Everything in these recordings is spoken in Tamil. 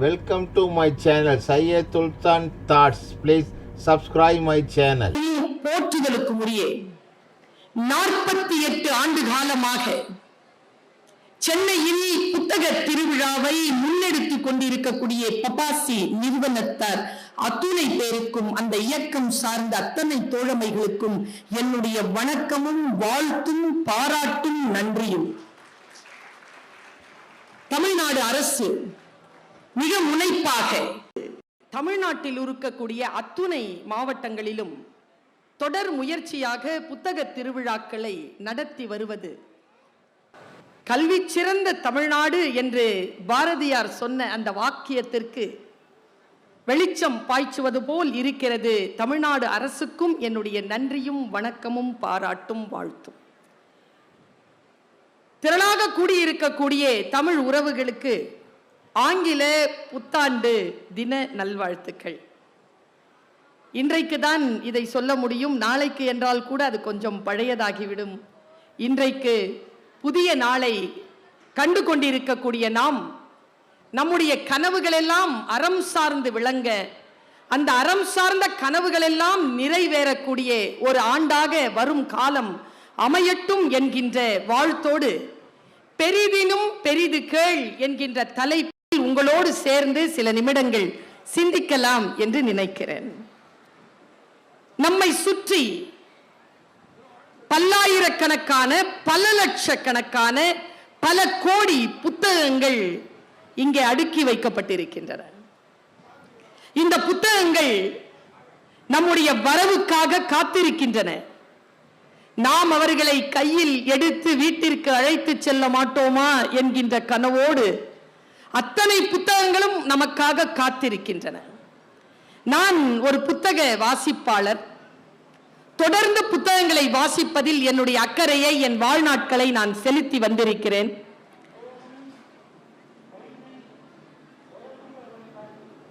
Welcome to my channel Syed Sultan thoughts please subscribe my channel போற்றுதலுக்கு உரிய நாற்பத்தி எட்டு ஆண்டு காலமாக சென்னையில் புத்தக திருவிழாவை முன்னெடுத்துக் கொண்டிருக்கக்கூடிய பபாசி நிறுவனத்தார் அத்துணை பேருக்கும் அந்த இயக்கம் சார்ந்த அத்தனை தோழமைகளுக்கும் என்னுடைய வணக்கமும் வாழ்த்தும் பாராட்டும் நன்றியும். தமிழ்நாடு அரசு மிக முனைப்பாக. தமிழ்நாட்டில் இருக்கக்கூடிய அத்துணை மாவட்டங்களிலும் தொடர் முயற்சியாக புத்தக திருவிழாக்களை நடத்தி வருவது. கல்வி சிறந்த தமிழ்நாடு என்று பாரதியார் சொன்ன அந்த வாக்கியத்திற்கு வெளிச்சம் பாய்ச்சுவது போல் இருக்கிறது தமிழ்நாடு அரசுக்கும் என்னுடைய நன்றியும் வணக்கமும் பாராட்டும் வாழ்த்தும். திரளாக கூடியிருக்கக்கூடிய தமிழ் உறவுகளுக்கு ஆங்கில புத்தாண்டு தின நல்வாழ்த்துக்கள். இன்றைக்கு தான் இதை சொல்ல முடியும். நாளைக்கு என்றால் கூட அது கொஞ்சம் பழையதாகிவிடும். இன்றைக்கு புதிய நாளை கண்டு கொண்டிருக்கக்கூடிய நாம் நம்முடைய கனவுகளெல்லாம் அறம் சார்ந்து விளங்க அந்த அறம் சார்ந்த கனவுகளெல்லாம் நிறைவேறக்கூடிய ஒரு ஆண்டாக வரும் காலம் அமையட்டும் என்கின்ற வாழ்த்தோடு பெரிதினும் பெரிது கேள் என்கின்ற தலை உங்களோடு சேர்ந்து சில நிமிடங்கள் சிந்திக்கலாம் என்று நினைக்கிறேன். நம்மை சுற்றி பல்லாயிரக்கணக்கான பல லட்சக்கணக்கான பல கோடி புத்தகங்கள் இங்கே அடுக்கி வைக்கப்பட்டிருக்கின்றன. இந்த புத்தகங்கள் நம்முடைய வரவுக்காக காத்திருக்கின்றன. நாம் அவர்களை கையில் எடுத்து வீட்டிற்கு அழைத்து செல்ல மாட்டோமா என்கின்ற கனவோடு அத்தனை புத்தகங்களும் நமக்காக காத்திருக்கின்றன. நான் ஒரு புத்தக வாசிப்பாளர். தொடர்ந்து புத்தகங்களை வாசிப்பதில் என்னுடைய அக்கறையை என் வாழ்நாட்களை நான் செலுத்தி வந்திருக்கிறேன்.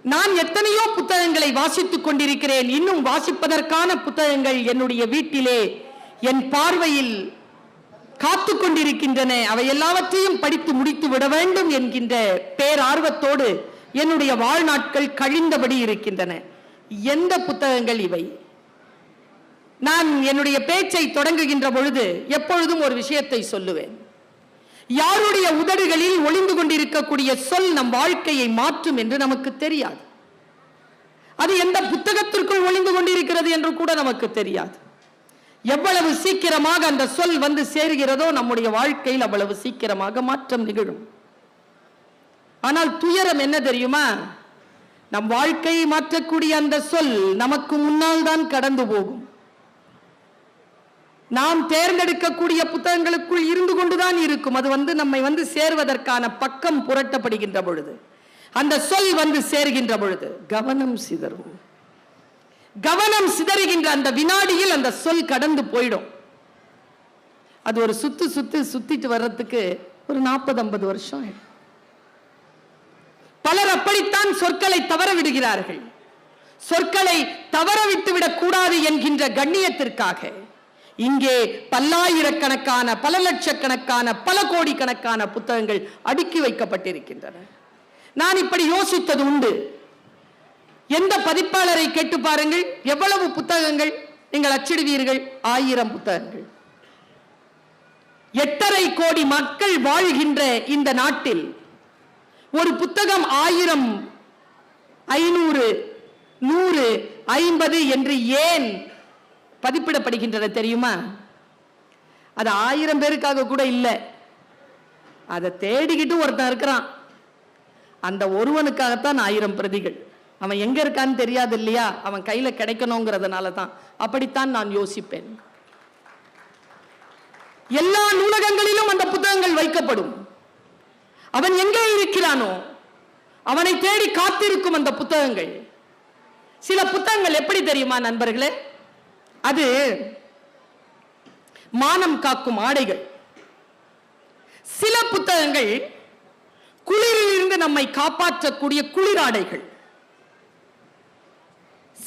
நான் எத்தனையோ புத்தகங்களை வாசித்துக் கொண்டிருக்கிறேன். இன்னும் வாசிப்பதற்கான புத்தகங்கள் என்னுடைய வீட்டிலே என் பார்வையில் காத்து கொண்டிருக்கின்றன அவை எல்லாவற்றையும் படித்து முடித்து விட வேண்டும் என்கின்ற பேரார்வத்தோடு என்னுடைய வாழ்நாட்கள் கழிந்தபடி இருக்கின்றன. எந்த புத்தகங்கள் இவை? நான் என்னுடைய பேச்சை தொடங்குகின்ற பொழுது எப்பொழுதும் ஒரு விஷயத்தை சொல்லுவேன். யாருடைய உதடுகளில் ஒளிந்து கொண்டிருக்கக்கூடிய சொல் நம் வாழ்க்கையை மாற்றும் என்று நமக்கு தெரியாது. அது எந்த புத்தகத்திற்குள் ஒளிந்து கொண்டிருக்கிறது என்று கூட நமக்கு தெரியாது. எவ்வளவு சீக்கிரமாக அந்த சொல் வந்து சேருகிறதோ நம்முடைய வாழ்க்கையில் அவ்வளவு சீக்கிரமாக மாற்றம் நிகழும். ஆனால் துயரம் என்ன தெரியுமா? நம் வாழ்க்கையை மாற்றக்கூடிய அந்த சொல் நமக்கு முன்னால் தான் கடந்து போகும். நாம் தேர்ந்தெடுக்கக்கூடிய புத்தகங்களுக்குள் இருந்து கொண்டுதான் இருக்கும். அது வந்து நம்மை வந்து சேர்வதற்கான பக்கம் புரட்டப்படுகின்ற பொழுது. அந்த சொல் வந்து சேர்கின்ற பொழுது கவனம் சிதறும். கவனம் சிதறுகின்ற அந்த வினாடியில் அந்த சொல் கடந்து போயிடும். அது ஒரு சுத்து சுத்து சுத்திட்டு வர்றதுக்கு ஒரு நாற்பது ஐம்பது வருஷம் பலர் அப்படித்தான் சொற்களை தவற விடுகிறார்கள். சொற்களை தவற விட்டு விடக்கூடாது என்கின்ற கண்ணியத்திற்காக இங்கே பல்லாயிரக்கணக்கான பல லட்சக்கணக்கான பல கோடிக்கணக்கான புத்தகங்கள் அடுக்கி வைக்கப்பட்டிருக்கின்றன. நான் இப்படி யோசித்தது உண்டு. எந்த பதிப்பாளரை கேட்டு பாருங்கள் எவ்வளவு புத்தகங்கள் நீங்கள் அச்சிடுவீர்கள்? ஆயிரம் புத்தகங்கள். எட்டரை கோடி மக்கள் வாழ்கின்ற இந்த நாட்டில் ஒரு புத்தகம் ஆயிரம் ஐநூறு நூறு ஐம்பது என்று ஏன் பதிப்பிடப்படுகின்றன தெரியுமா? அது ஆயிரம் பேருக்காக கூட இல்லை. அதை தேடிக்கிட்டு ஒருத்தன் இருக்கிறான். அந்த ஒருவனுக்காகத்தான் ஆயிரம் பிரதிகள். அவன் எங்க இருக்கான்னு தெரியாது இல்லையா? அவன் கையில கிடைக்கணுங்கிறதுனால தான். அப்படித்தான் நான் யோசிப்பேன். எல்லா நூலகங்களிலும் அந்த புத்தகங்கள் வைக்கப்படும். அவன் எங்கே இருக்கிறானோ அவனை தேடி காத்திருக்கும் அந்த புத்தகங்கள். சில புத்தகங்கள் எப்படி தெரியுமா நண்பர்களே? அது மானம் காக்கும் ஆடைகள். சில புத்தகங்கள் குளிரில் இருந்து நம்மை காப்பாற்றக்கூடிய குளிராடைகள்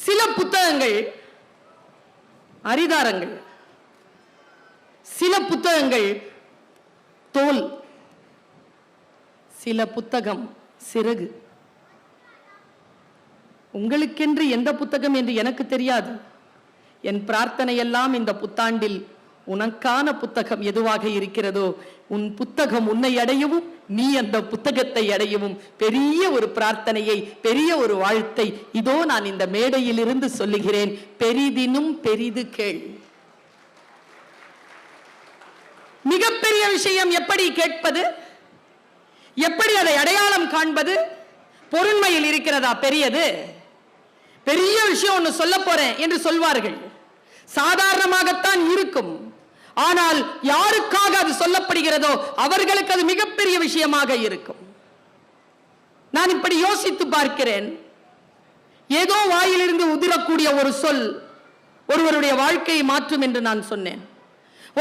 சில புத்தகங்கள் அரிதாரங்கள் சில புத்தகங்கள் தோல் சில புத்தகம் சிறகு. உங்களுக்கென்று எந்த புத்தகம் என்று எனக்கு தெரியாது. என் பிரார்த்தனையெல்லாம் இந்த புத்தாண்டில் உனக்கான புத்தகம் எதுவாக இருக்கிறதோ உன் புத்தகம் உன்னை அடையவும் நீ அந்த புத்தகத்தை அடையவும். பெரிய ஒரு பிரார்த்தனையை பெரிய ஒரு வாழ்த்தை. இதோ நான் இந்த மேடையில் இருந்து சொல்லுகிறேன். பெரிதினும் பெரிது கேள். மிகப்பெரிய விஷயம் எப்படி கேட்பது? எப்படி அதை அடையாளம் காண்பது? பொருண்மையில் இருக்கிறதா பெரியது? பெரிய விஷயம் ஒன்று சொல்ல போறேன் என்று சொல்வார்கள். சாதாரணமாகத்தான் இருக்கும். ஆனால் யாருக்காக அது சொல்லப்படுகிறதோ அவர்களுக்கு அது மிகப்பெரிய விஷயமாக இருக்கும். நான் இப்படி யோசித்து பார்க்கிறேன். ஏதோ வாயிலிருந்து உதிரக்கூடிய ஒரு சொல் ஒருவருடைய வாழ்க்கையை மாற்றும் என்று நான் சொன்னேன்.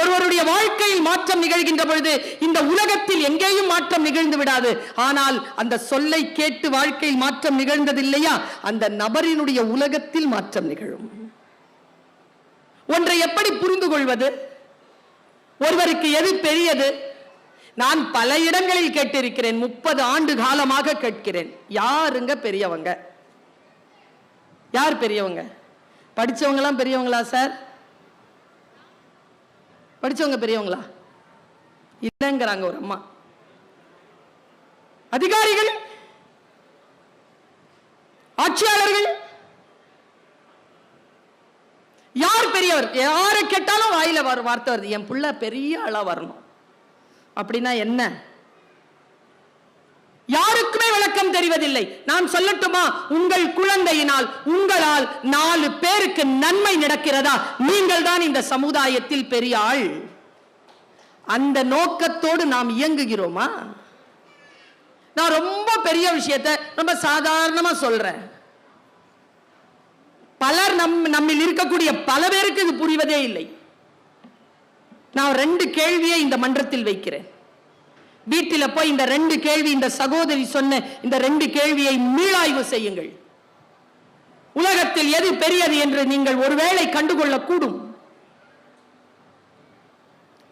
ஒருவருடைய வாழ்க்கையில் மாற்றம் நிகழ்கின்ற பொழுது இந்த உலகத்தில் எங்கேயும் மாற்றம் நிகழ்ந்து விடாது. ஆனால் அந்த சொல்லை கேட்டு வாழ்க்கையில் மாற்றம் நிகழ்ந்தது இல்லையா அந்த நபரினுடைய உலகத்தில் மாற்றம் நிகழும். ஒன்றை எப்படி புரிந்து கொள்வது ஒருவருக்கு எது பெரியது? நான் பல இடங்களில் கேட்டிருக்கிறேன் முப்பது ஆண்டு காலமாக கேட்கிறேன். யாருங்க பெரியவங்க? யார் பெரியவங்க? படித்தவங்களாம் பெரியவங்களா சார்? படிச்சவங்க பெரியவங்களா? இல்லைங்கிறாங்க ஒரு அம்மா. அதிகாரிகள் ஆட்சியாளர்கள் யார் பெரியவர்? யாரை கேட்டாலும் வாயில வர வார்த்தை வருது. என் புள்ள பெரிய ஆளா வரணும். அப்படின்னா என்ன? யாருக்குமே விளக்கம் தெரிவதில்லை. நான் சொல்லட்டுமா? உங்கள் குழந்தையினால் உங்களால் நாலு பேருக்கு நன்மை நடக்கிறதா? நீங்கள் தான் இந்த சமுதாயத்தில் பெரிய ஆள். அந்த நோக்கத்தோடு நாம் இயங்குகிறோமா? நான் ரொம்ப பெரிய விஷயத்தை ரொம்ப சாதாரணமா சொல்றேன். பலர் நம் நம்மில் இருக்கக்கூடிய பல பேருக்கு இது புரிவதே இல்லை. நான் ரெண்டு கேள்வியை இந்த மன்றத்தில் வைக்கிறேன். வீட்டில் போய் இந்த ரெண்டு கேள்வி இந்த சகோதரி சொன்ன இந்த ரெண்டு கேள்வியை மீளாய்வு செய்யுங்கள். உலகத்தில் எது பெரியது என்று நீங்கள் ஒருவேளை கண்டுகொள்ளக்கூடும்.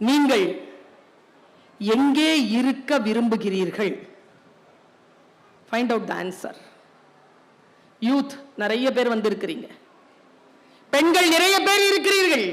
நீங்கள் எங்கே இருக்க விரும்புகிறீர்கள்? Find out the answer youth நிறைய பேர் வந்திருக்கிறீங்க. பெண்கள் நிறைய பேர் இருக்கிறீர்கள்.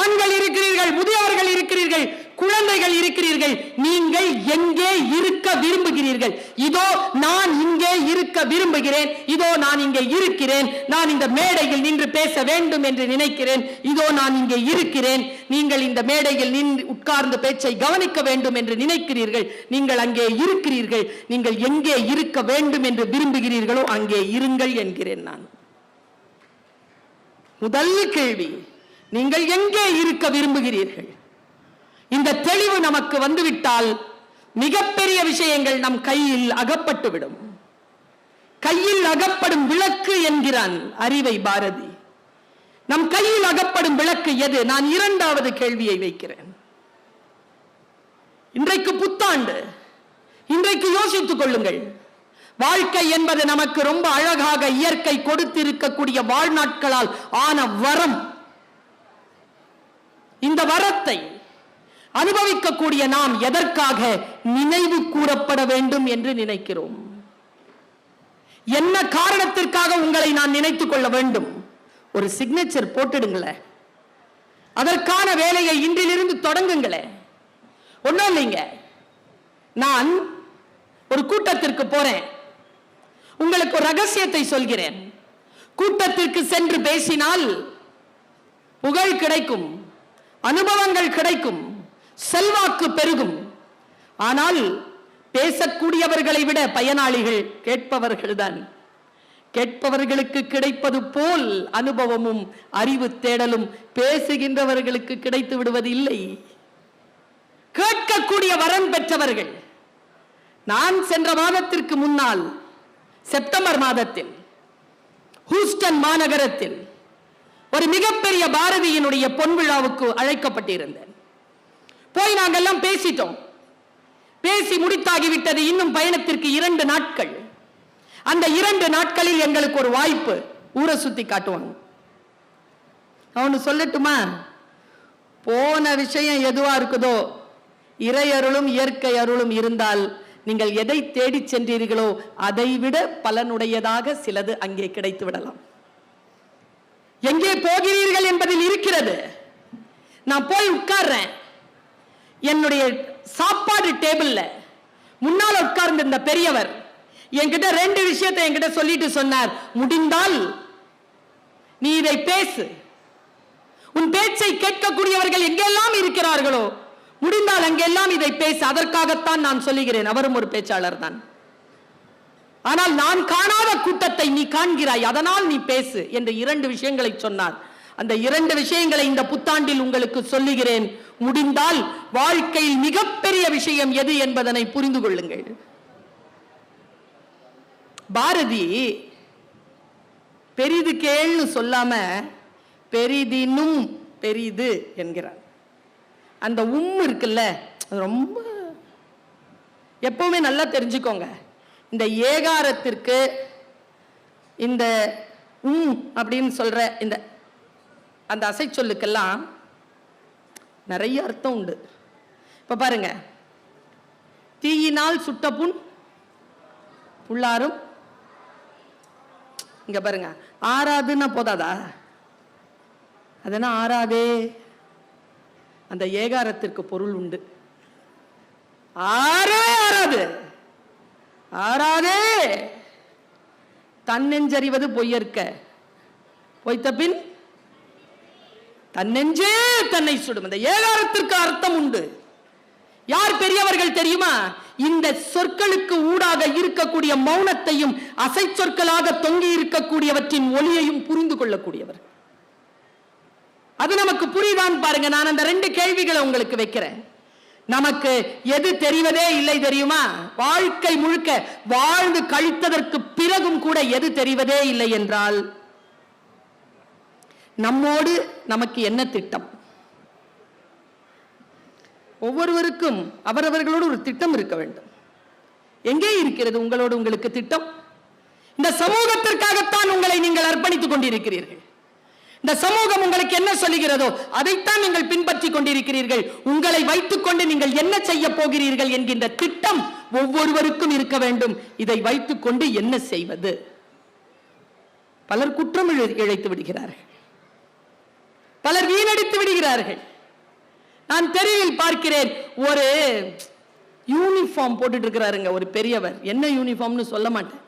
ஆண்கள் இருக்கிறீர்கள் முதியவர்கள் இருக்கிறீர்கள் குழந்தைகள் இருக்கிறீர்கள். நீங்கள் எங்கே இருக்க விரும்புகிறீர்கள்? இதோ நான் இங்கே இருக்க விரும்புகிறேன். இதோ நான் இங்கே இருக்கிறேன். நான் இந்த மேடையில் நின்று பேச வேண்டும் என்று நினைக்கிறேன். இதோ நான் இங்கே இருக்கிறேன். நீங்கள் இந்த மேடையில் நின்று உட்கார்ந்து பேச்சை கவனிக்க வேண்டும் என்று நினைக்கிறீர்கள். நீங்கள் அங்கே இருக்கிறீர்கள். நீங்கள் எங்கே இருக்க வேண்டும் என்று விரும்புகிறீர்களோ அங்கே இருங்கள் என்கிறேன் நான். முதல் கேள்வி நீங்கள் எங்கே இருக்க விரும்புகிறீர்கள்? இந்த தெளிவு நமக்கு வந்துவிட்டால் மிகப்பெரிய விஷயங்கள் நம் கையில் அகப்பட்டுவிடும். கையில் அகப்படும் விளக்கு என்கிறான் அறிவை பாரதி. நம் கையில் அகப்படும் விளக்கு எது? நான் இரண்டாவது கேள்வியை வைக்கிறேன். இன்றைக்கு புத்தாண்டு. இன்றைக்கு யோசித்துக் கொள்ளுங்கள். வாழ்க்கை என்பது நமக்கு ரொம்ப அழகாக இயற்கை கொடுத்திருக்கக்கூடிய வாழ்நாட்களால் ஆன வரம். இந்த வரத்தை அனுபவிக்கக்கூடிய நாம் எதற்காக நினைவு கூறப்பட வேண்டும் என்று நினைக்கிறோம்? என்ன காரணத்திற்காக உங்களை நான் நினைத்துக் கொள்ள வேண்டும்? ஒரு சிக்னேச்சர் போட்டுடுங்களேன். அதற்கான வேலையை இன்றிலிருந்து தொடங்குங்களேன். ஒண்ணும் இல்லைங்க. நான் ஒரு கூட்டத்திற்கு போறேன். உங்களுக்கு ஒரு ரகசியத்தை சொல்கிறேன். கூட்டத்திற்கு சென்று பேசினால் புகழ் கிடைக்கும் அனுபவங்கள் கிடைக்கும் செல்வாக்கு பெருகும். ஆனால் பேசக்கூடியவர்களை விட பயனாளிகள் கேட்பவர்கள்தான். கேட்பவர்களுக்கு கிடைப்பது போல் அனுபவமும் அறிவு தேடலும் பேசுகின்றவர்களுக்கு கிடைத்து விடுவது இல்லை கேட்கக்கூடிய வரம் பெற்றவர்கள். நான் சென்ற மாதத்திற்கு முன்னால் செப்டம்பர் மாதத்தில் ஹூஸ்டன் மாநகரத்தில் ஒரு மிகப்பெரிய பாரதியினுடைய பொன் விழாவுக்கு அழைக்கப்பட்டிருந்தேன். போய் நாங்கெல்லாம் பேசிட்டோம். பேசி முடித்தாகிவிட்டது இன்னும் பயணத்திற்கு இரண்டு நாட்கள். அந்த இரண்டு நாட்களில் எங்களுக்கு ஒரு வாய்ப்பு ஊரை சுத்தி காட்டுவாங்க அவனு சொல்லட்டுமா? போன விஷயம் எதுவா இருக்குதோ இறை அருளும் இயற்கை அருளும் இருந்தால் நீங்கள் எதை தேடி சென்றீர்களோ அதை விட பலனுடையதாக சிலது அங்கே கிடைத்து விடலாம் எங்கே போகிறீர்கள் என்பதில் இருக்கிறது. நான் போய் உட்கார்றேன். என்னுடைய சாப்பாடு டேபிள்ல. முன்னால் உட்கார்ந்து இந்த பெரியவர் என்கிட்ட ரெண்டு விஷயத்தை என்கிட்ட சொல்லிட்டு சொன்னார். முடிந்தால் நீ இதை பேசு. உன் பேச்சை கேட்கக்கூடியவர்கள் எங்கெல்லாம் இருக்கிறார்களோ முடிந்தால் அங்கெல்லாம் இதை பேசு அதற்காகத்தான் நான் சொல்லுகிறேன். அவரும் ஒரு பேச்சாளர் தான் ஆனால் நான் காணாத கூட்டத்தை நீ காண்கிறாய் அதனால் நீ பேசு என்று இரண்டு விஷயங்களை சொன்னார். அந்த இரண்டு விஷயங்களை இந்த புத்தாண்டில் உங்களுக்கு சொல்லுகிறேன். முடிந்தால் வாழ்க்கையில் மிகப்பெரிய விஷயம் எது என்பதனை புரிந்து கொள்ளுங்கள். பாரதி பெரிது கேள்னு சொல்லாம பெரிதினும் பெரிது என்கிறார். அந்த உம் இருக்குல்ல அது ரொம்ப எப்பவுமே நல்லா தெரிஞ்சுக்கோங்க. இந்த ஏகாரத்திற்கு இந்த உம் அப்படின்னு சொல்ற இந்த அந்த அசைச்சொல்லுக்கெல்லாம் நிறைய அர்த்தம் உண்டு. இப்போ பாருங்க. தீயினால் சுட்ட புண் புல்லாரும். இங்க பாருங்க. ஆறாதுன்னா போதாதா? அதெல்லாம் ஆறாதே. அந்த ஏகாரத்திற்கு பொருள் உண்டு. ஆறே ஆறாது. ஆறாதே. தன்னெஞ்சறிவது பொய்யற்க. பொய்த்த பின் தன்னெஞ்சே தன்னை சுடும். அந்த ஏகாரத்திற்கு அர்த்தம் உண்டு. யார் பெரியவர்கள் தெரியுமா? இந்த சொற்களுக்கு ஊடாக இருக்கக்கூடிய மௌனத்தையும் அசை சொற்களாக தொங்கி இருக்கக்கூடியவற்றின் ஒளியையும் புரிந்து கொள்ளக்கூடியவர். அது நமக்கு புரியுதான் பாருங்க. நான் அந்த ரெண்டு கேள்விகளை உங்களுக்கு வைக்கிறேன். நமக்கு எது தெரிவதே இல்லை தெரியுமா? வாழ்க்கை முழுக்க வாழ்ந்து கழித்ததற்கு பிறகும் கூட எது தெரிவதே இல்லை என்றால் நம்மோடு நமக்கு என்ன திட்டம்? ஒவ்வொருவருக்கும் அவரவர்களோடு ஒரு திட்டம் இருக்க வேண்டும். எங்கே இருக்கிறது உங்களோடு உங்களுக்கு திட்டம்? இந்த சமூகத்திற்காகத்தான் உங்களை நீங்கள் அர்ப்பணித்துக் கொண்டிருக்கிறீர்கள். இந்த சமூகம் உங்களுக்கு என்ன சொல்லுகிறதோ அதைத்தான் நீங்கள் பின்பற்றி கொண்டிருக்கிறீர்கள். உங்களை வைத்துக்கொண்டு நீங்கள் என்ன செய்ய போகிறீர்கள் என்கின்ற திட்டம் ஒவ்வொருவருக்கும் இருக்க வேண்டும். இதை வைத்துக்கொண்டு என்ன செய்வது? பலர் குற்றம் இழை- இழைத்து விடுகிறார்கள். பலர் வீணடித்து விடுகிறார்கள். நான் தெருவில் பார்க்கிறேன் ஒரு யூனிஃபார்ம் போட்டுட்டு இருக்கிறாருங்க ஒரு பெரியவர். என்ன யூனிஃபார்ம்னு சொல்ல மாட்டேன்.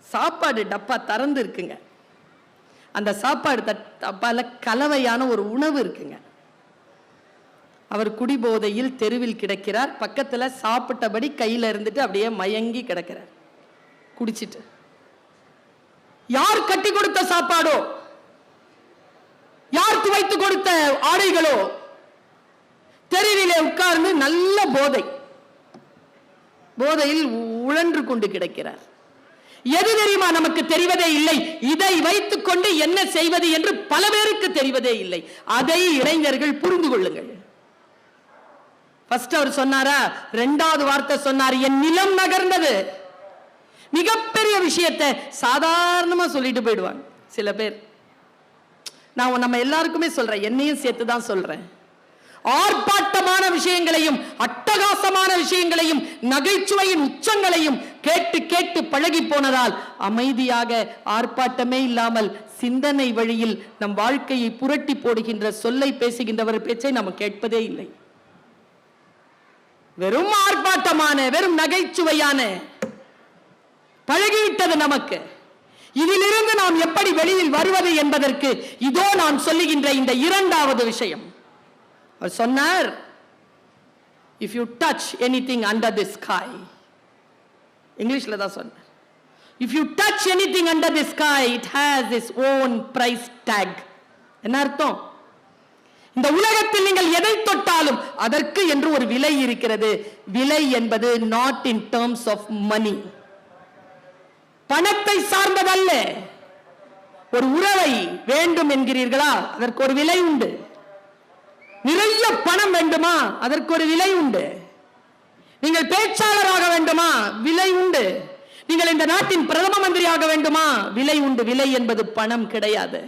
சாப்பாடு டப்பா திறந்து இருக்குங்க. அந்த சாப்பாடு தட்- டப்பால கலவையான ஒரு உணவு இருக்குங்க. அவர் குடிபோதையில் தெருவில் கிடக்கிறார். பக்கத்தில் சாப்பிட்டபடி கையில இருந்துட்டு அப்படியே மயங்கி கிடக்கிறார். குடிச்சிட்டு. யார் கட்டி கொடுத்த சாப்பாடோ? யார் துவைத்து கொடுத்த ஆடைகளோ? தெருவிலே உட்கார்ந்து நல்ல போதை. போதையில் உழன்று கொண்டு கிடக்கிறார். எது தெரியுமா நமக்கு தெரிவதே இல்லை? இதை வைத்துக் கொண்டு என்ன செய்வது என்று பல பேருக்கு தெரிவதே இல்லை. அதை இளைஞர்கள் புரிந்து கொள்ளுங்கள். ஃபர்ஸ்ட் அவர் சொன்னாரா? ரெண்டாவது வார்த்தை சொன்னார் என் நிலம் நகர்ந்தது. மிகப்பெரிய விஷயத்தை சாதாரணமா சொல்லிட்டு போயிடுவாங்க சில பேர். நான் நம்ம எல்லாருக்குமே சொல்றேன் என்னையும் சேர்த்து தான் சொல்றேன். ஆர்ப்பாட்டமான விஷயங்களையும் அட்டகாசமான விஷயங்களையும் நகைச்சுவையின் உச்சங்களையும் கேட்டு கேட்டு பழகி போனதால் அமைதியாக ஆர்ப்பாட்டமே இல்லாமல் சிந்தனை வழியில் நம் வாழ்க்கையை புரட்டி போடுகின்ற சொல்லை பேசுகின்றவர் பேச்சை நாம் கேட்பதே இல்லை. வெறும் ஆர்ப்பாட்டமான வெறும் நகைச்சுவையான பழகிவிட்டது நமக்கு. இதிலிருந்து நாம் எப்படி வெளியில் வருவது என்பதற்கு இதோ நான் சொல்லுகின்ற இந்த இரண்டாவது விஷயம். அவர் சொன்னார் if you touch anything under the sky இங்கிலீஷில் தான் சொன்னார். If you touch anything under the sky it has is own price tag என்ன அர்த்தம்? இந்த உலகத்தில் நீங்கள் எதை தொட்டாலும் அதற்கு என்று ஒரு விலை இருக்கிறது. விலை என்பது not in terms of money பணத்தை சார்ந்ததல்ல. ஒரு உறவை வேண்டும் என்கிறீர்களா? அதற்கு ஒரு விலை உண்டு. நிறைய பணம் வேண்டுமா? அதற்கு ஒரு விலை உண்டு. நீங்கள் பேச்சாளராக வேண்டுமா? விலை உண்டு. நீங்கள் இந்த நாட்டின் பிரதம மந்திரியாக வேண்டுமா? விலை உண்டு. விலை என்பது பணம் கிடையாது.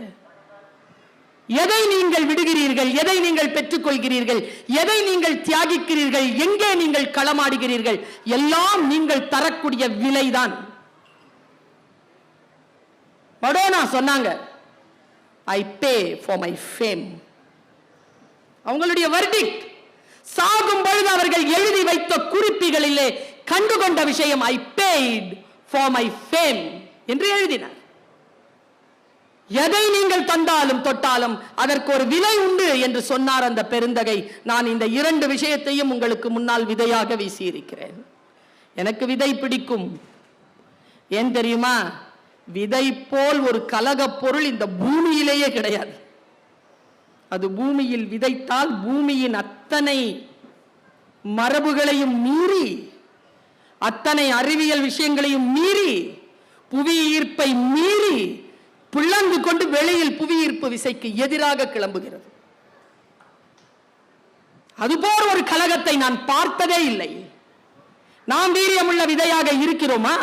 எதை நீங்கள் விடுகிறீர்கள்? எதை நீங்கள் பெற்றுக்கொள்கிறீர்கள்? எதை நீங்கள் தியாகிக்கிறீர்கள்? எங்கே நீங்கள் களமாடுகிறீர்கள்? எல்லாம் நீங்கள் தரக்கூடிய விலைதான். மடோனா சொன்னாங்க I pay for my fame அவங்களுடைய வர்டிக் சாகும் பொழுது அவர்கள் எழுதி வைத்த குறிப்புகளிலே கண்டுகொண்ட விஷயம் I paid for my fame என்று எழுதினார். எதை நீங்கள் தந்தாலும் தொட்டாலும் அதற்கு ஒரு விலை உண்டு என்று சொன்னார் அந்த பெருந்தகை. நான் இந்த இரண்டு விஷயத்தையும் உங்களுக்கு முன்னால் விதையாக வீசியிருக்கிறேன். எனக்கு விதை பிடிக்கும். ஏன் தெரியுமா? விதை போல் ஒரு கலகப் பொருள் இந்த பூமியிலேயே கிடையாது. அது பூமியில் விதைத்தால் பூமியின் அத்தனை மரபுகளையும் மீறி அத்தனை அறிவியல் விஷயங்களையும் மீறி புவி ஈர்ப்பை மீறி பிளந்து கொண்டு வெளியில் புவி ஈர்ப்பு விசைக்கு எதிராக கிளம்புகிறது. அதுபோல் ஒரு கழகத்தை நான் பார்த்ததே இல்லை. நாம் வீரியமுள்ள விதையாக இருக்கிறோமா?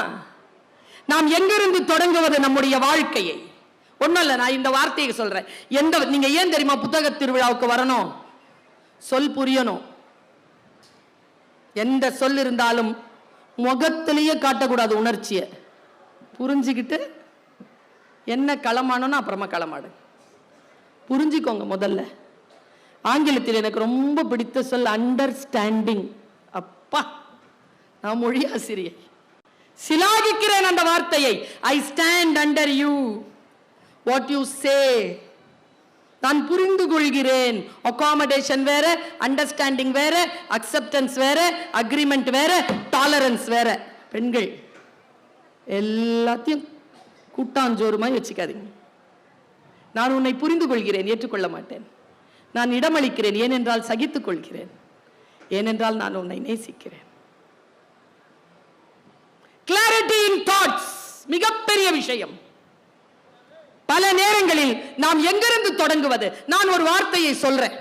நாம் எங்கிருந்து தொடங்குவது நம்முடைய வாழ்க்கையை? ஒன்றும் இல்லை நான் இந்த வார்த்தையை சொல்றேன். எந்த நீங்க ஏன் தெரியுமா புத்தக திருவிழாவுக்கு வரணும்? சொல் புரியணும். எந்த சொல் இருந்தாலும் முகத்திலேயே காட்டக்கூடாது உணர்ச்சியை. புரிஞ்சுக்கிட்டு என்ன களமானோன்னு அப்புறமா களமாடு. புரிஞ்சுக்கோங்க முதல்ல. ஆங்கிலத்தில் எனக்கு ரொம்ப பிடித்த சொல் அண்டர்ஸ்டாண்டிங் அப்பா நான் மொழி ஆசிரியை சிலாகிக்கிறேன் அந்த வார்த்தையை. I stand under you what you say நான் புரிந்து கொள்கிறேன் அகாமடேஷன் வேற அண்டர்ஸ்டாண்டிங் வேற அக்செப்டன்ஸ் வேற அக்ரிமெண்ட் வேற டாலரன்ஸ் வேற. பெண்கள் எல்லாத்தையும் கூட்டாஞ்சோறுமாய் வச்சுக்காதீங்க. நான் உன்னை புரிந்து கொள்கிறேன் ஏற்றுக்கொள்ள மாட்டேன். நான் இடமளிக்கிறேன் ஏனென்றால் சகித்துக் கொள்கிறேன் ஏனென்றால் நான் உன்னை நேசிக்கிறேன். கிளாரிட்டி இன் தாட்ஸ் மிகப்பெரிய விஷயம். பல நேரங்களில் நாம் எங்கிருந்து தொடங்குவது? நான் ஒரு வார்த்தையை சொல்றேன்.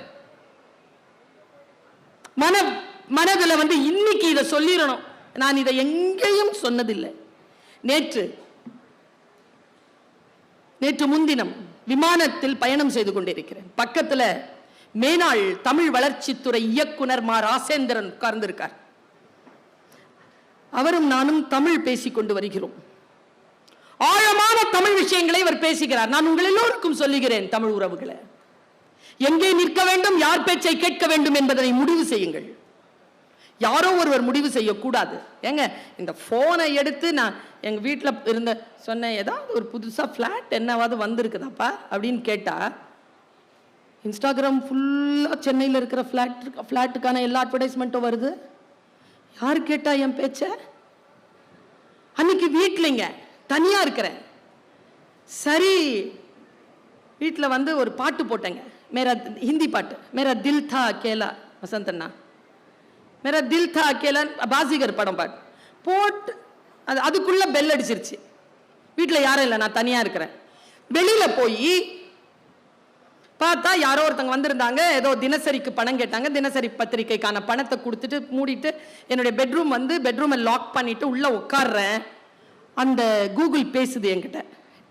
மன மனதுல வந்து இன்னைக்கு இதை சொல்லிடணும். நான் இதை எங்கேயும் சொன்னதில்லை. நேற்று நேற்று முன்தினம் விமானத்தில் பயணம் செய்து கொண்டிருக்கிறேன். பக்கத்துல மேனாள் தமிழ் வளர்ச்சித்துறை இயக்குனர் மா. ராசேந்திரன் உட்கார்ந்திருக்கார். அவரும் நானும் தமிழ் பேசிக்கொண்டு வருகிறோம். ஆழமான தமிழ் விஷயங்களை இவர் பேசுகிறார். நான் உங்கள் எல்லோருக்கும் சொல்லுகிறேன் தமிழ் உறவுகளை. எங்கே நிற்க வேண்டும் யார் பேச்சை கேட்க வேண்டும் என்பதனை முடிவு செய்யுங்கள். யாரோ ஒருவர் முடிவு செய்யக்கூடாது. ஏங்க இந்த போனை எடுத்து நான் எங்க வீட்டில் இருந்த சொன்னேன் ஏதாவது ஒரு புதுசா ஃப்ளாட் என்னவாவது வந்திருக்குதாப்பா அப்படின்னு கேட்டா இன்ஸ்டாகிராம் ஃபுல்லாக சென்னையில் இருக்கிற ஃப்ளாட் ஃப்ளாட்டுக்கான எல்லா அட்வர்டைஸ்மெண்ட்டும் வருது. யார் கேட்டா என் பேச்ச? அன்னைக்கு வீட்டிலைங்க தனியாக இருக்கிறேன். சரி வீட்டில் வந்து ஒரு பாட்டு போட்டேங்க. மேரா ஹிந்தி பாட்டு. மேரா தில் தா அக்கேலா வசந்தண்ணா மேரா தில் தா கேலா பாசிகர் படம் பாட்டு. போட்டு அது அதுக்குள்ளே பெல் அடிச்சிருச்சு. வீட்டில் யாரும் இல்லை நான் தனியாக இருக்கிறேன். வெளியில் போய் பார்த்தா யாரோ ஒருத்தங்க வந்திருந்தாங்க. ஏதோ தினசரிக்கு பணம் கேட்டாங்க. தினசரி பத்திரிக்கைக்கான பணத்தை கொடுத்துட்டு மூடிட்டு என்னுடைய பெட்ரூம் வந்து பெட்ரூமை லாக் பண்ணிட்டு உள்ளே உட்காடுறேன் அந்த கூகுள் பேசுது என்கிட்ட.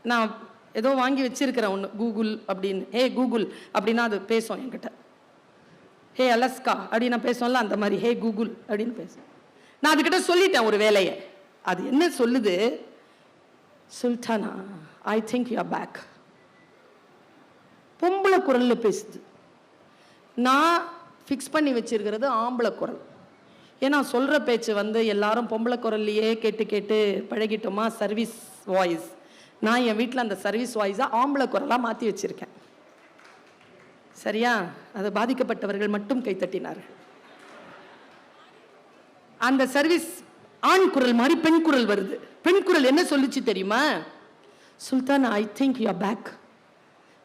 நான் ஏதோ வாங்கி வச்சிருக்கிறேன் ஒன்று கூகுள் அப்படின்னு. ஹே கூகுள் அப்படின்னா அது பேசும் என்கிட்ட. ஹே அலஸ்கா அப்படின்னு நான் பேசுவோம்ல அந்த மாதிரி. ஹே கூகுள் அப்படின்னு பேசும் நான் அதுக்கிட்ட சொல்லிட்டேன் ஒரு வேலையை. அது என்ன சொல்லுது? Sultana I think you back பொம்பளை குரலில் பேசுது. நான் ஃபிக்ஸ் பண்ணி வச்சிருக்கிறது ஆம்பளை குரல். ஏன்னா சொல்கிற பேச்சு வந்து எல்லாரும் பொம்பளை குரல்லையே கேட்டு கேட்டு பழகிட்டோமா? சர்வீஸ் வாய்ஸ் நான் என் வீட்டில் அந்த சர்வீஸ் வாய்ஸை ஆம்பளை குரலாக மாற்றி வச்சுருக்கேன். சரியா? அது பாதிக்கப்பட்டவர்கள் மட்டும் கைத்தட்டினார் அந்த சர்வீஸ் ஆண் குரல் மாதிரி பெண் குரல் வருது. பெண் குரல் என்ன சொல்லுச்சு தெரியுமா? Sultan I think you back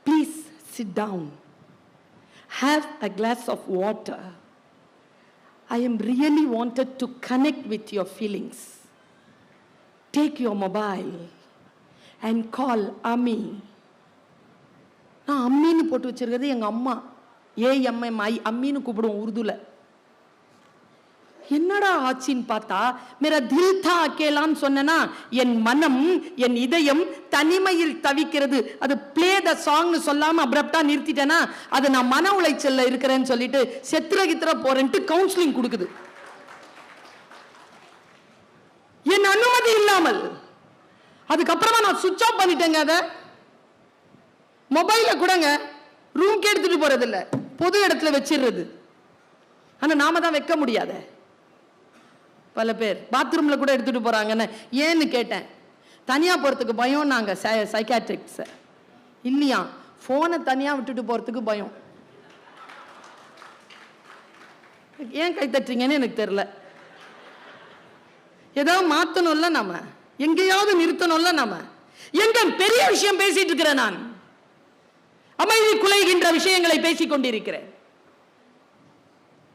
please sit down have a glass of water I am really wanted to connect with your feelings take your mobile and call ammi நான் அம்மின்னு போட்டு வச்சிருக்கிறது எங்கள் அம்மா. ஏஎம்எம் ஐ அம்மின்னு கூப்பிடுவோம் உருதுல. என்னடா ஆச்சின்னு பார்த்தா மேரா தில்தா அக்கேலான்னு சொன்னனா என் மனம் என் இதயம் தனிமையில் தவிக்கிறது. அது ப்ளே த சாங்னு சொல்லாம அப்ரப்டா நிறுத்திட்டேனா அது நான் மன உளைச்சல்ல இருக்கிறேன்னு சொல்லிட்டு செத்துற கித்திர போறேன்ட்டு கவுன்சிலிங் கொடுக்குது. என் அனுமதி இல்லாமல். அதுக்கப்புறமா நான் சுவிட்ச் ஆஃப் பண்ணிட்டேங்க அதை. மொபைல கூடங்க ரூம்க்கு எடுத்துட்டு போறது பொது இடத்துல வச்சிடுறது ஆனா நாம தான் வைக்க முடியாத. பல பேர். பாத்ரூமில் கூட எடுத்துகிட்டு போகிறாங்கன்னு ஏன்னு கேட்டேன். தனியாக போறதுக்கு பயம் நாங்கள் சை சைக்காட்ரிக்ஸை இல்லையா? ஃபோனை தனியாக விட்டுட்டு போறதுக்கு பயம். ஏன் கை தட்டுறீங்கன்னு எனக்கு தெரில ஏதாவது மாத்தணும்ல நாம. எங்கேயாவது நிறுத்தணும்ல நாம. எங்க பெரிய விஷயம் பேசிட்டு இருக்கிறேன் நான். அமைதி குலைகின்ற விஷயங்களை பேசிக் கொண்டிருக்கிறேன்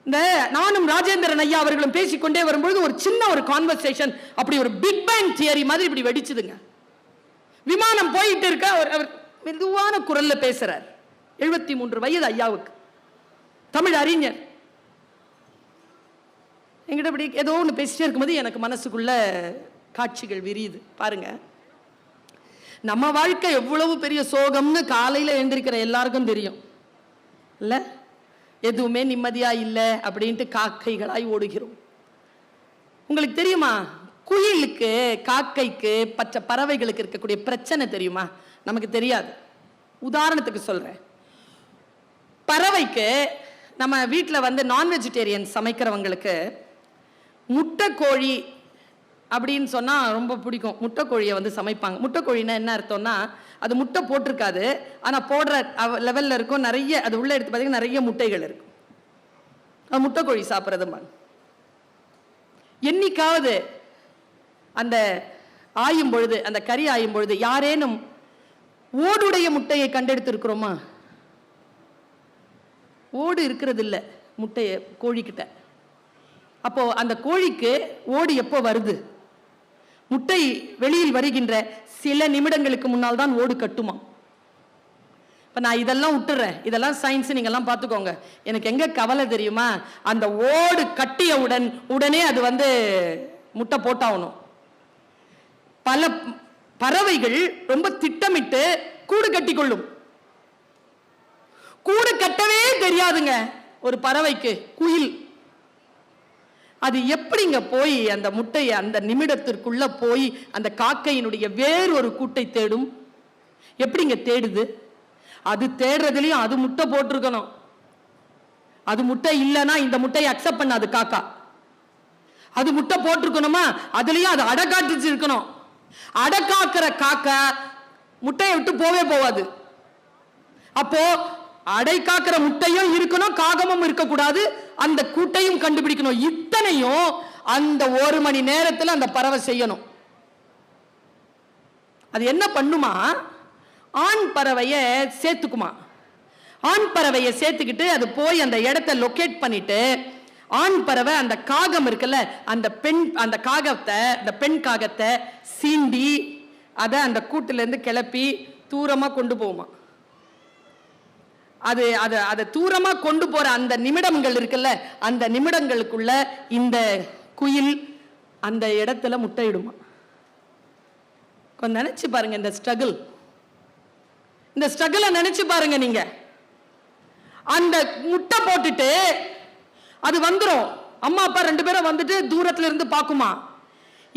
இந்த நானும் ராஜேந்திரன் ஐயா அவர்களும் பேசிக்கொண்டே வரும்பொழுது ஒரு சின்ன ஒரு கான்வர்சேஷன் அப்படி ஒரு பிக் பேங் தியரி மாதிரி இப்படி வெடிச்சுதுங்க. விமானம் போயிட்டு இருக்க அவர் அவர் மெதுவான குரல்ல பேசுறார். எழுபத்தி மூன்று வயது ஐயாவுக்கு. தமிழ் அறிஞர். என்கிட்ட இப்படி ஏதோ ஒன்று பேசிட்டே இருக்கும்போது எனக்கு மனசுக்குள்ள காட்சிகள் விரியுது. பாருங்க. நம்ம வாழ்க்கை எவ்வளவு பெரிய சோகம்னு காலையில் எழுந்திருக்கிற எல்லாருக்கும் தெரியும். இல்லை? எதுவுமே நிம்மதியா இல்லை அப்படின்ட்டு காக்கைகளாய் ஓடுகிறோம். உங்களுக்கு தெரியுமா? குயிலுக்கு காக்கைக்கு பச்சை பறவைகளுக்கு இருக்கக்கூடிய பிரச்சனை தெரியுமா? நமக்கு தெரியாது. உதாரணத்துக்கு சொல்றேன். பறவைக்கு நம்ம வீட்டில் வந்து நான் வெஜிடேரியன் சமைக்கிறவங்களுக்கு முட்டைக்கோழி அப்படின்னு சொன்னால் ரொம்ப பிடிக்கும். முட்டைக்கோழியை வந்து சமைப்பாங்க. முட்டைக்கோழின்னா என்ன அர்த்தம்னா அது முட்டை போட்டிருக்காது. ஆனால் போடுற லெவலில் இருக்கும். நிறைய அது உள்ளே எடுத்து பார்த்தீங்கன்னா நிறைய முட்டைகள் இருக்கும். அது முட்டைக்கோழி சாப்பிட்றதும்பாங்க என்னைக்காவது அந்த ஆயும் பொழுது அந்த கறி ஆயும் பொழுது யாரேனும் ஓடுடைய முட்டையை கண்டெடுத்திருக்கிறோமா? ஓடு இருக்கிறது இல்லை முட்டையை கோழிக்கிட்ட. அப்போ அந்த கோழிக்கு ஓடு எப்போ வருது? முட்டை வெளியில் வருகின்ற சில நிமிடங்களுக்கு முன்னால் தான் ஓடு கட்டுமா இப்போ நான் இதெல்லாம் விட்டுறேன் இதெல்லாம் சயின்ஸ் நீங்கள்லாம் பார்த்துக்கோங்க. எனக்கு எங்கே கவலை தெரியுமா? அந்த ஓடு கட்டியவுடன் உடனே அது வந்து முட்டை போட்டாகணும். பல பறவைகள் ரொம்ப திட்டமிட்டு கூடு கட்டி கொள்ளும் கூடு கட்டவே தெரியாதுங்க. ஒரு பறவைக்கு குயில். அது எப்படிங்க போய் அந்த முட்டையை அந்த நிமிடத்திற்குள்ள போய் அந்த காக்கையினுடைய வேறு ஒரு கூட்டை தேடும்? எப்படிங்க தேடுது? அது தேடுறதுலயும் அது முட்டை போட்டிருக்கணும். அது முட்டை இல்லைன்னா இந்த முட்டையை அக்செப்ட் பண்ணாது காக்கா. அது முட்டை போட்டிருக்கணுமா? அதுலயும் அது அடக்காட்டுச்சு இருக்கணும் அடக்காக்குற காக்கா முட்டையை விட்டு போவே போவாது. அப்போ அடை காக்கிற முட்டையும் இருக்கணும் காகமும் இருக்கக்கூடாது. அந்த கூட்டையும் கண்டுபிடிக்கணும். இத்தனையும் அந்த ஒரு மணி நேரத்தில் அந்த பறவை செய்யணும். அது என்ன பண்ணுமா? ஆண் பறவையை சேர்த்துக்குமா? ஆண் பறவையை சேர்த்துக்கிட்டு அது போய் அந்த இடத்த லொக்கேட் பண்ணிட்டு ஆண் பறவை அந்த காகம் இருக்குல்ல அந்த பெண் அந்த காகத்தை அந்த பெண் காகத்தை சீண்டி அதை அந்த கூட்டிலேருந்து கிளப்பி தூரமாக கொண்டு போகுமா? அது அதை அதை தூரமாக கொண்டு போகிற அந்த நிமிடங்கள் இருக்குல்ல அந்த நிமிடங்களுக்குள்ள இந்த குயில் அந்த இடத்துல முட்டையிடுமா? கொஞ்சம் நினச்சி பாருங்க இந்த ஸ்ட்ரகிள் இந்த ஸ்ட்ரகிளை நினச்சி பாருங்க நீங்க. அந்த முட்டை போட்டுட்டு அது வந்துடும் அம்மா அப்பா ரெண்டு பேரும் வந்துட்டு தூரத்துல இருந்து பார்க்குமா?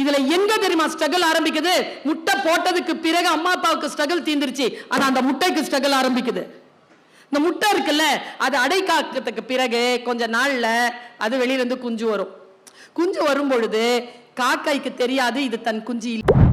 இதுல எங்க தெரியுமா ஸ்ட்ரகிள் ஆரம்பிக்குது? முட்டை போட்டதுக்கு பிறகு அம்மா அப்பாவுக்கு ஸ்ட்ரகிள் தீந்துருச்சு. ஆனா அந்த முட்டைக்கு ஸ்ட்ரகிள் ஆரம்பிக்குது. இந்த முட்டை இருக்குல்ல அது அடை காக்கிறதுக்கு பிறகு கொஞ்ச நாள்ல அது வெளியிலிருந்து குஞ்சு வரும். குஞ்சு வரும் பொழுது காக்காய்க்கு தெரியாது இது தன் குஞ்சு இல்லை